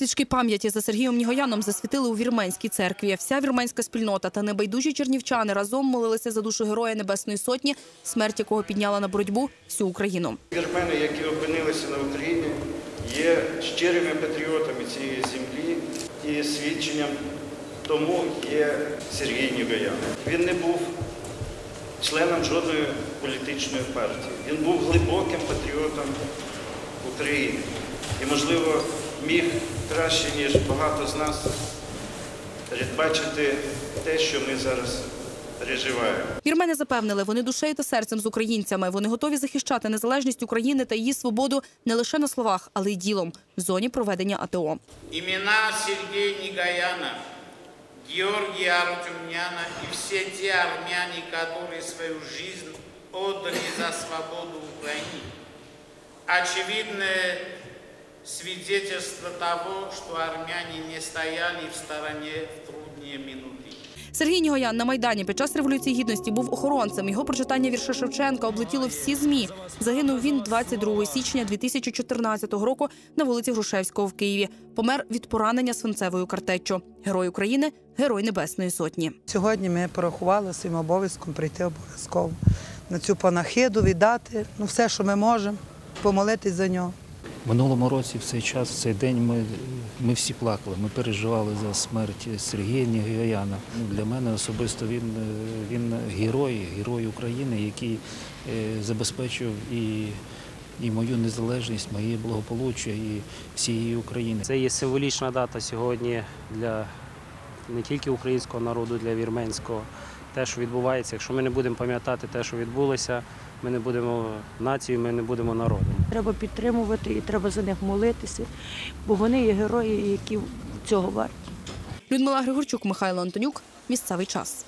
Свічки пам'яті за Сергієм Нігояном засвітили у вірменській церкві. Вся вірменська спільнота та небайдужі чернівчани разом молилися за душу героя Небесної Сотні, смерть якого підняла на боротьбу всю Україну. Вірмени, які опинилися на Україні, є щирими патріотами цієї землі і свідченням тому є Сергій Нігоян. Він не був членом жодної політичної партії. Він був глибоким патріотом України і, можливо, міг краще, ніж багато з нас, бачити те, що ми зараз переживаємо. Вірмени запевнили, вони душею та серцем з українцями. Вони готові захищати незалежність України та її свободу не лише на словах, але й ділом в зоні проведення АТО. Имена Сергея Нигаяна, Георгия Артемьяна и все те армяне, которые свою жизнь отдали за свободу Украины. Очевидное свидетельство того, что армяне не стояли в стороне в трудные минуты. Сергій Нігоян на Майдані під час Революції Гідності був охоронцем. Його прочитання вірша Шевченка облетіло всі ЗМІ. Загинув він 22 січня 2014 року на вулиці Грушевського в Києві. Помер від поранення свинцевою картеччю. Герой України, герой Небесної Сотні. Сьогодні ми порахували своїм обов'язком прийти обов'язково на цю панахиду, віддати ну, все, що ми можемо, помолитись за нього. Минулому році в цей час, в цей день ми, ми всі плакали. Ми переживали за смерть Сергія Нігояна. Ну, Для мене особисто він, він герой, герой України, який е, забезпечив і, і мою незалежність, моє благополуччя і всієї України. Це є символічна дата сьогодні для не тільки українського народу, для вірменського. Те, що відбувається, якщо ми не будемо пам'ятати те, що відбулося, ми не будемо нацією, ми не будемо народом. Треба підтримувати і треба за них молитися, бо вони є герої, які цього варті. Людмила Григорчук, Михайло Антонюк. Місцевий час.